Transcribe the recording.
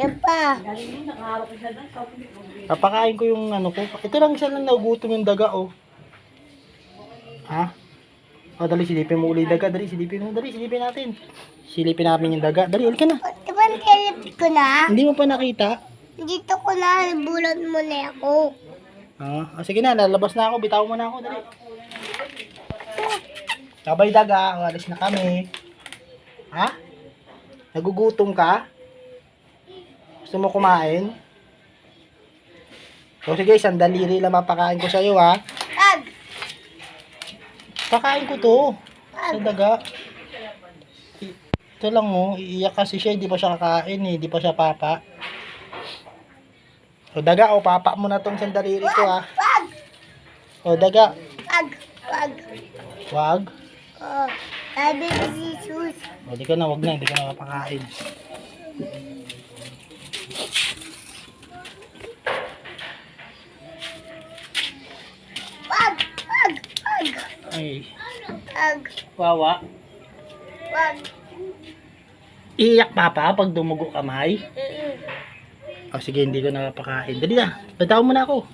Yan pa. Papakain ko yung ano ko. Ito lang isa lang nagutom yung daga, oh. Ha? O, dali, silipin mo uli daga. Dali, silipin mo. Dali, silipin natin. Silipin namin yung daga. Dali, halika na. Di ba ko na? Hindi mo pa nakita? Dito ko na, bulot mo na ako. Ah, ah, sige na, lalabas na ako. Bitaw mo na ako. Dali. Sabay daga. Alis na kami. Ha? Nagugutom ka? Gusto mo kumain? O sige, isang daliri lang mapakain ko sa'yo, ha? Tag! Pakain ko to. Sa daga. Ito lang mo, iiyak kasi siya, hindi pa siya kakain eh, hindi pa siya papa. O daga, o papa mo na tong sandaliri ko ha. Wag! O daga, Wag! Wag! wag. Oh, sabi ni Jesus. O di ka na, wag na, hindi ka na mapakain. Ay. Ag. Wawa. Wag. Iiyak papa pag dumugo kamay? Mm -mm. Oh, sige, hindi ko napakain. Dali na. Bantaw mo na ako.